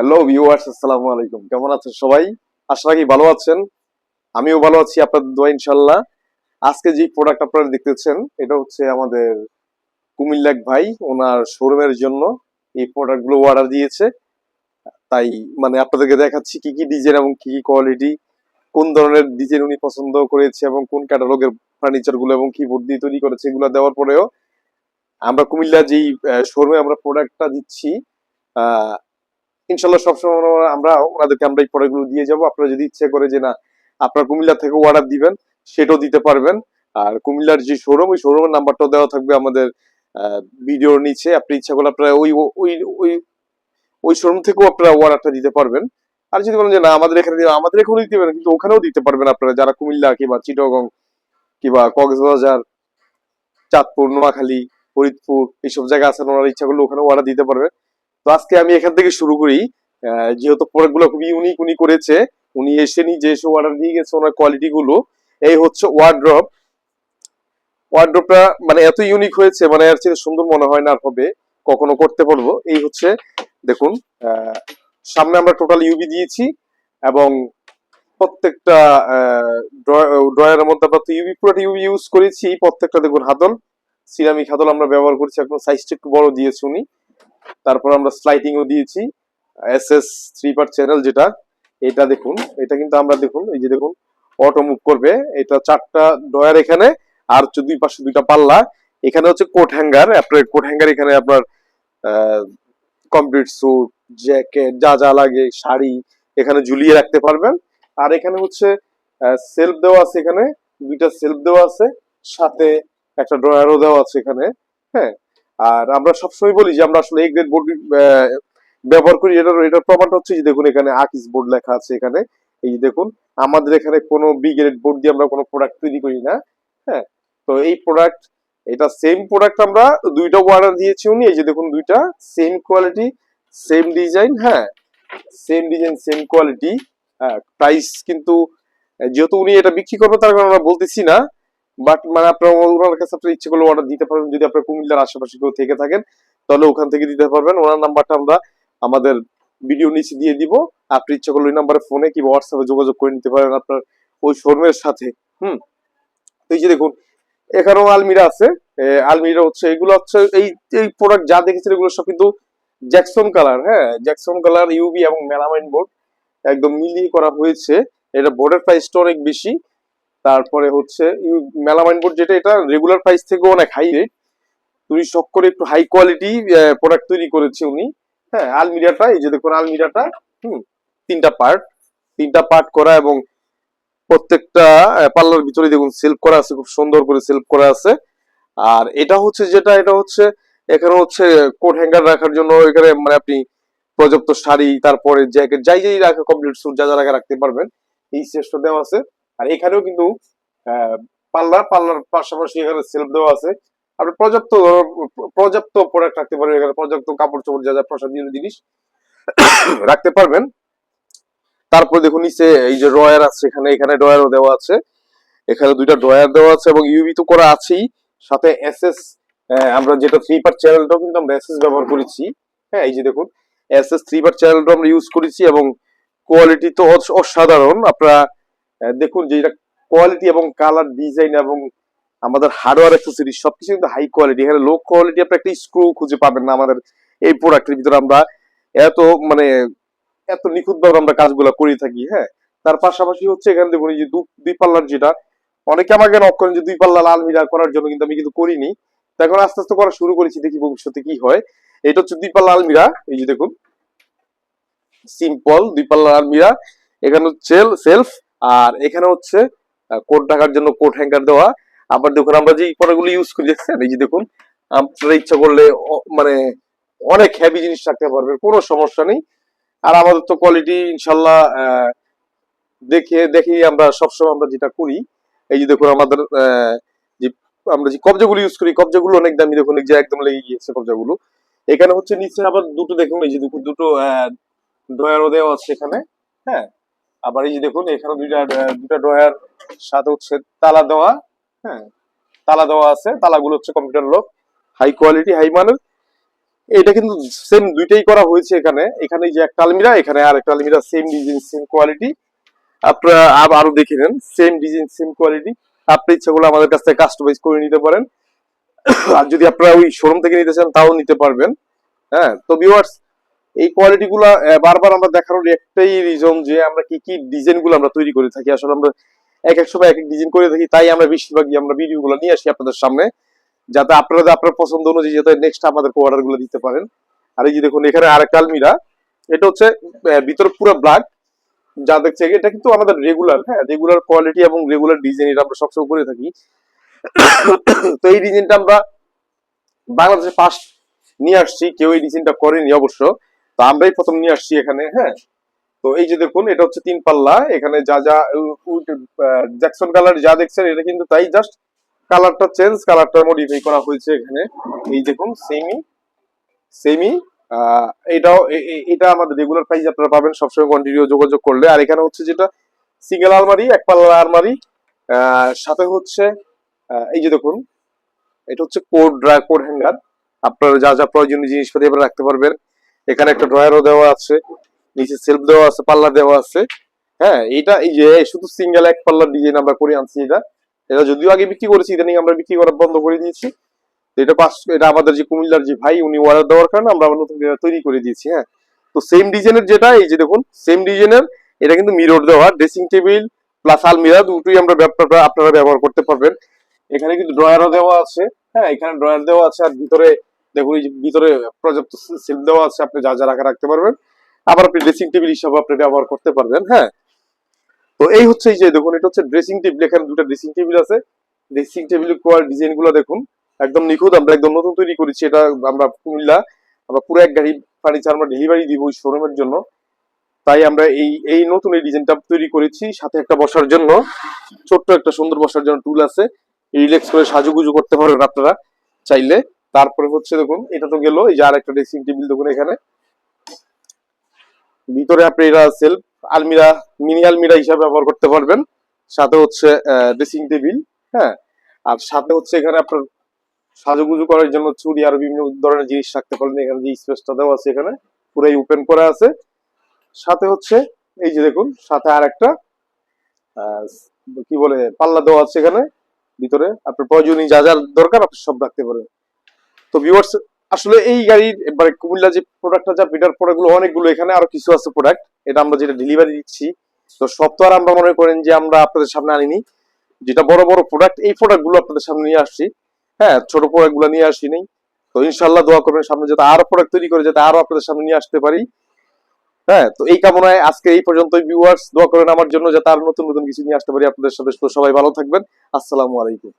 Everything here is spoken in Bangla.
হ্যালো ভিউয়ার্স আসসালামু আলাইকুম। কেমন আছেন সবাই? আশা রাখি ভালো আছেন। আমিও ভালো আছি, আপনাদের দোয়া ইনশাল্লাহ আজকে যে প্রোডাক্ট আপনারা দেখতেছেন, এটা হচ্ছে আমাদের কুমিল্লাক ভাই, ওনার শোরুমের জন্য এই প্রোডাক্টগুলো অর্ডার দিয়েছে। তাই মানে আপনাদেরকে দেখাচ্ছি কি কি ডিজাইন এবং কি কি কোয়ালিটি কোন ধরনের ডিজাইন উনি পছন্দ করেছে এবং কোন ক্যাটালগের ফার্নিচারগুলো এবং কিবোর্ড দিয়ে তৈরি করেছে, এগুলো দেওয়ার পরেও আমরা কুমিল্লা যেই শোরুমে আমরা প্রোডাক্টটা দিচ্ছি ইনশাল্লাহ সবসময় আমরা, ওনাদেরকে আমরা এই প্রোডাক্টগুলো দিয়ে যাব। আপনারা যদি ইচ্ছে করে যে না, আপনার কুমিল্লা থেকে অর্ডার দিবেন, সেটাও দিতে পারবেন। আর কুমিল্লার যে শোরুম ওই শোরুমের নাম্বারটাও দেওয়া থাকবে আমাদের ভিডিওর নিচে। আপনি ইচ্ছা করলে আপনারা ওই ওই ওই ওই শোরুম থেকেও আপনারা অর্ডারটা দিতে পারবেন। আর যদি বলেন যে না, আমাদের এখানে আমাদের এখানেও দিতে পারেন কিন্তু ওখানেও দিতে পারবেন আপনারা। যারা কুমিল্লা কিংবা চিটগং কিংবা কক্সবাজার, চাঁদপুর, নোয়াখালী, ফরিদপুর, এইসব জায়গা আছেন ওনার ইচ্ছা করলে ওখানে অর্ডার দিতে পারবেন তো আজকে আমি এখান থেকে শুরু করি। যেহেতু প্রোডাক্টগুলো খুবই ইউনিক উনি করেছে, উনি এসে নিজে এসে অর্ডার দিয়ে গেছে ওনার কোয়ালিটি গুলো। এই হচ্ছে ওয়ার্ড্রপ ওয়ার্ড্রপটা মানে এত ইউনিক হয়েছে মানে এর চেয়ে সুন্দর মনে হয় না আর হবে, কখনো করতে পারব এই হচ্ছে, দেখুন সামনে আমরা টোটাল ইউবি দিয়েছি এবং প্রত্যেকটা ড্রয়ারের মধ্যে আমরা তো ইউবি পুরোটা ইউবি ইউজ করেছি। প্রত্যেকটা, দেখুন, হাতল সিরামিক হাতল আমরা ব্যবহার করেছি, এখন সাইজটা একটু বড় দিয়েছি উনি। তারপর আমরা স্লাইডিংও দিয়েছি S S three part channel যেটা, এটা দেখুন, এটা কিন্তু আমরা দেখুন, এই যে দেখুন অটো মুভ করবে, এটা চারটা ডয়ার এখানে, আর দুই পাশে দুইটা পাল্লা, এখানে হচ্ছে কোট হ্যাঙ্গার আপনার কোট হ্যাঙ্গার এখানে আপনার কমপ্লিট স্যুট জ্যাকেট যা যা লাগে, শাড়ি, এখানে ঝুলিয়ে রাখতে পারবেন, আর এখানে হচ্ছে সেলফ দেওয়া আছে এখানে, দুইটা সেলফ দেওয়া আছে, সাথে একটা ড্রয়ারও দেওয়া আছে এখানে হ্যাঁ আর আমরা সবসময় বলি যে আমরা আসলে এই গ্রেড বোর্ড ব্যবহার করি। এটার এটার প্রমাণটা হচ্ছে যে দেখুন, এখানে আকিস বোর্ড লেখা আছে এখানে। এই দেখুন, আমাদের এখানে কোনো বি গ্রেড বোর্ড দিয়ে আমরা কোনো প্রোডাক্ট তৈরি করি না হ্যাঁ? তো এই প্রোডাক্ট এটা সেম প্রোডাক্ট আমরা দুইটা অর্ডার দিয়েছি উনি। এই যে দেখুন, দুইটা সেম কোয়ালিটি সেম ডিজাইন হ্যাঁ? Same design same quality price কিন্তু, যেহেতু উনি এটা বিক্রি করবে, তার কারণে আমরা বলতেছি না। বাট মানে আপনার ওনার কাছে আপনার ইচ্ছে করলে অর্ডার দিতে পারবেন। যদি আপনার কুমিল্লার আশেপাশে কেউ থেকে থাকেন, তাহলে ওখান থেকে দিতে পারবেন। ওনার নাম্বারটা আমরা আমাদের ভিডিও নিচে দিয়ে দিব। আপনি ইচ্ছে করলে ওই নাম্বারে ফোনে কিংবা হোয়াটসঅ্যাপে যোগাযোগ করে নিতে পারেন আপনার ওই শোরুমের সাথে। হুম? তো এই যে দেখুন, এখানেও আলমিরা আছে। আলমিরা হচ্ছে, এগুলো হচ্ছে এই এই প্রোডাক্ট যা দেখেছেন, এগুলো সব কিন্তু জ্যাকসন কালার হ্যাঁ? জ্যাকসন কালার ইউবি এবং মেলামাইন বোর্ড একদম মিলিয়ে করা হয়েছে। এটা বোর্ডের প্রাইসটা অনেক বেশি। তারপরে হচ্ছে মেলামাইন বোর্ড যেটা, এটা রেগুলার প্রাইস থেকে অনেক হাই রেট উনি শখ করে একটু হাই কোয়ালিটি প্রোডাক্ট তৈরি করেছে উনি। হ্যাঁ আলমিরাটা, এই যে দেখুন আলমিরাটা, হুম, তিনটা পার্ট তিনটা পার্ট করা এবং প্রত্যেকটা পার্লার ভিতরে দেখুন সেলফ করা আছে, খুব সুন্দর করে সেলফ করা আছে। আর এটা হচ্ছে যেটা, এটা হচ্ছে এখানে হচ্ছে কোট হ্যাঙ্গার রাখার জন্য, এখানে মানে আপনি পর্যাপ্ত শাড়ি, তারপরে জ্যাকেট যাই যাই রাখা কমপ্লিট স্যুট যা যা রাখা, রাখতে পারবেন। এই চেষ্টা দেওয়া আছে। আর এখানেও কিন্তু পাল্লা পাল্লার পাশাপাশি এখানে সেলফ দেওয়া আছে। আপনি পর্যাপ্ত পর্যাপ্ত প্রোডাক্ট রাখতে পারবেন এখানে পর্যাপ্ত কাপড় চোপড়, যা যা প্রসাদীয় জিনিস রাখতে পারবেন। তারপরে দেখুন নিচে এই যে ড্রয়ার আছে, এখানে এখানে ড্রয়ারও দেওয়া আছে। এখানে দুইটা ড্রয়ার দেওয়া আছে এবং ইউভি তো করা আছেই। সাথে এসএস আমরা যেটা থ্রি পার্ট চ্যানেলটাও কিন্তু আমরা এসএস ব্যবহার করেছি। হ্যাঁ এই যে দেখুন এসএস থ্রি পার্ট চ্যানেলটা আমরা ইউজ করেছি এবং কোয়ালিটি তো অস- অসাধারণ। আপনারা দেখুন যে এটা কোয়ালিটি এবং কালার ডিজাইন এবং আমাদের হার্ডওয়্যার অ্যাক্সেসরিজ সবকিছু কিন্তু হাই কোয়ালিটি এখানে লো কোয়ালিটি আপনি একটা স্ক্রু খুঁজে পাবেন না আমাদের এই প্রোডাক্টের ভিতরে। আমরা এত মানে এত নিখুঁত ভাবে আমরা কাজগুলো করে থাকি হ্যাঁ? তার পাশাপাশি হচ্ছে এখানে দেখুন এই যে দুই পাল্লার যেটা, অনেকে আমাকে নক করেন যে দুই পাল্লা লাল মিরা করার জন্য, কিন্তু আমি কিন্তু করিনি। তো এখন আস্তে আস্তে করা শুরু করেছি, দেখি ভবিষ্যতে কি হয়। এটা হচ্ছে দুই পাল্লা আলমিরা এই যে দেখুন। সিম্পল দুই পাল্লা আলমিরা এখানে হচ্ছে সেলফ আর এখানে হচ্ছে কোট ঢাকার জন্য কোট হ্যাঙ্গার দেওয়া। আবার দেখুন, আমরা যে পড়াগুলো ইউজ করি, দেখছেন? এই যে দেখুন, আপনারা ইচ্ছা করলে মানে অনেক হেভি জিনিস রাখতে পারবেন, কোনো সমস্যা নেই। আর আমাদের তো কোয়ালিটি ইনশাল্লাহ দেখে দেখি আমরা সবসময় আমরা যেটা করি, এই যে দেখুন, আমাদের যে আমরা যে কবজাগুলো ইউজ করি, কবজাগুলো অনেক দামি, দেখুন যে একদম লেগে গিয়েছে কবজাগুলো। এখানে হচ্ছে নিচে আবার দুটো দেখুন, এই যে দুটো দুটো ড্রয়ারও দেওয়া আছে এখানে হ্যাঁ? আবার এই যে দেখুন, এখানে দুইটা দুটা ড্রয়ার, সাথে হচ্ছে তালা দেওয়া হ্যাঁ তালা দেওয়া আছে, তালাগুলো হচ্ছে computer lock high quality high মানের। এটা কিন্তু সেম দুইটাই করা হয়েছে এখানে। এখানে যে একটা আলমিরা, এখানে আর একটা আলমিরা সেম ডিজাইন সেম কোয়ালিটি আপনারা আরও দেখে নেন সেম ডিজাইন সেম কোয়ালিটি আপনি ইচ্ছা করলে আমাদের কাছ থেকে কাস্টমাইজ করে নিতে পারেন। আর যদি আপনারা ওই শোরুম থেকে নিতে চান, তাও নিতে পারবেন। হ্যাঁ তো ভিউয়ার্স এই কোয়ালিটি গুলা বারবার আমরা দেখানোর একটাই রিজন যে আমরা কি কি ডিজাইনগুলো আমরা তৈরি করে থাকি। আসলে আমরা এক এক সময় এক এক ডিজাইন করে থাকি, তাই আমরা বেশিরভাগই আমরা ভিডিও গুলো নিয়ে আসি আপনাদের সামনে, যাতে আপনারা আপনার পছন্দ অনুযায়ী যাতে নেক্সট আমাদের অর্ডারগুলো দিতে পারেন। আর এই যে দেখুন, এখানে আরেকটা আলমিরা, এটা হচ্ছে ভিতরে পুরো ব্ল্যাক যা দেখছে, এটা কিন্তু আমাদের রেগুলার হ্যাঁ রেগুলার কোয়ালিটি এবং রেগুলার ডিজাইন এটা আমরা সবসময় করে থাকি। তো এই ডিজাইনটা আমরা বাংলাদেশে ফার্স্ট নিয়ে আসছি, কেউ এই ডিজাইনটা করেনি অবশ্য। তো আমরাই প্রথম নিয়ে আসছি এখানে হ্যাঁ? তো এই যে দেখুন, এটা হচ্ছে তিন পাল্লা। এখানে যা যা জ্যাকসন কালার যা দেখছেন, এটা কিন্তু তাই জাস্ট কালারটা চেঞ্জ কালারটা মডিফাই করা হয়েছে এখানে। এই দেখুন সেমি সেমি এটাও এটা আমাদের রেগুলার প্রাইস আপনারা পাবেন, সবসময় কন্টিনিউ যোগাযোগ করলে। আর এখানে হচ্ছে যেটা সিঙ্গেল আলমারি, এক পাল্লা আলমারি সাথে হচ্ছে এই যে দেখুন, এটা হচ্ছে কোড ড্রা কোড হ্যাঙ্গার। আপনারা যা যা প্রয়োজনীয় জিনিসপাতি আপনারা রাখতে পারবেন। এখানে একটা ড্রয়ারও দেওয়া আছে, নিচে সেলফ দেওয়া আছে, পাল্লা দেওয়া আছে। হ্যাঁ এটা এই যে শুধু সিঙ্গেল এক পাল্লার ডিজাইন আমরা করে আনছি এটা। এটা যদিও আগে বিক্রি করেছি ইদানিং আমরা বিক্রি করা বন্ধ করে দিয়েছি। এটা পাস এটা আমাদের যে কুমিল্লার যে ভাই, উনি অর্ডার দেওয়ার কারণে আমরা নতুন তৈরি করে দিয়েছি হ্যাঁ। তো সেম ডিজাইনের যেটা, এই যে দেখুন সেম ডিজাইনের এটা কিন্তু মিরর দেওয়া ড্রেসিং টেবিল প্লাস আলমিরা দুটোই আমরা আপনারা ব্যবহার করতে পারবেন। এখানে কিন্তু ড্রয়ারও দেওয়া আছে হ্যাঁ এখানে ড্রয়ার দেওয়া আছে, আর ভিতরে দেখুন, এই ভিতরে পর্যাপ্ত সেলফ দেওয়া আছে, আপনি যা যা রাখা রাখতে পারবেন। আবার আপনি ড্রেসিং টেবিল হিসাবে আপনি ব্যবহার করতে পারবেন হ্যাঁ? তো এই হচ্ছে এই যে, দেখুন, এটা হচ্ছে ড্রেসিং টেবিল এখানে দুটো ড্রেসিং টেবিল আছে। ড্রেসিং টেবিলের কোয়ার ডিজাইনগুলো দেখুন, একদম নিখুঁত, আমরা একদম নতুন তৈরি করেছি, এটা আমরা কুমিল্লা, আমরা পুরো এক গাড়ি ফার্নিচার আমরা ডেলিভারি দিব ওই শোরুমের জন্য। তাই আমরা এই এই নতুন এই ডিজাইনটা তৈরি করেছি, সাথে একটা বসার জন্য। ছোট্ট একটা সুন্দর বসার জন্য টুল আছে। রিল্যাক্স করে সাজুগুজু করতে পারবেন আপনারা চাইলে। তারপরে হচ্ছে দেখুন, এটা তো গেল, এই যে আর একটা ড্রেসিং টেবিল দেখুন এখানে। ভিতরে আপনি এটা সেলফ আলমিরা মিনি আলমিরা হিসাবে ব্যবহার করতে পারবেন। সাথে হচ্ছে ড্রেসিং টেবিল হ্যাঁ? আর সাথে হচ্ছে এখানে আপনার সাজুগুজু করার জন্য চুরি আর বিভিন্ন ধরনের জিনিস রাখতে পারেন এখানে যে স্পেসটা দেওয়া আছে এখানে, পুরাই ওপেন করা আছে। সাথে হচ্ছে, এই যে দেখুন, সাথে আর একটা কি বলে, পাল্লা দেওয়া আছে এখানে। ভিতরে আপনার প্রয়োজনীয় যা যা দরকার আপনি সব রাখতে পারেন তো ভিউয়ার্স আসলে এই গাড়ির এবারে কুমিল্লা যে প্রোডাক্টটা যা বিটার প্রোডাক্টগুলো, অনেকগুলো এখানে আরও কিছু আছে প্রোডাক্ট এটা আমরা যেটা ডেলিভারি দিচ্ছি। তো সব তো আর আমরা মনে করেন যে আমরা আপনাদের সামনে আনিনি। যেটা বড় বড় প্রোডাক্ট এই প্রোডাক্টগুলো আপনাদের সামনে নিয়ে আসছি। হ্যাঁ ছোট প্রোডাক্টগুলো নিয়ে আসিনি। তো ইনশাল্লাহ দোয়া করবেন সামনে যাতে আরও প্রোডাক্ট তৈরি করে, যাতে আরও আপনাদের সামনে নিয়ে আসতে পারি। হ্যাঁ তো এই কামনায় আজকে এই পর্যন্ত ভিউয়ার্স দোয়া করেন আমার জন্য যাতে আরও নতুন নতুন কিছু নিয়ে আসতে পারি আপনাদের সাথে। সবাই ভালো থাকবেন। আসসালামু আলাইকুম।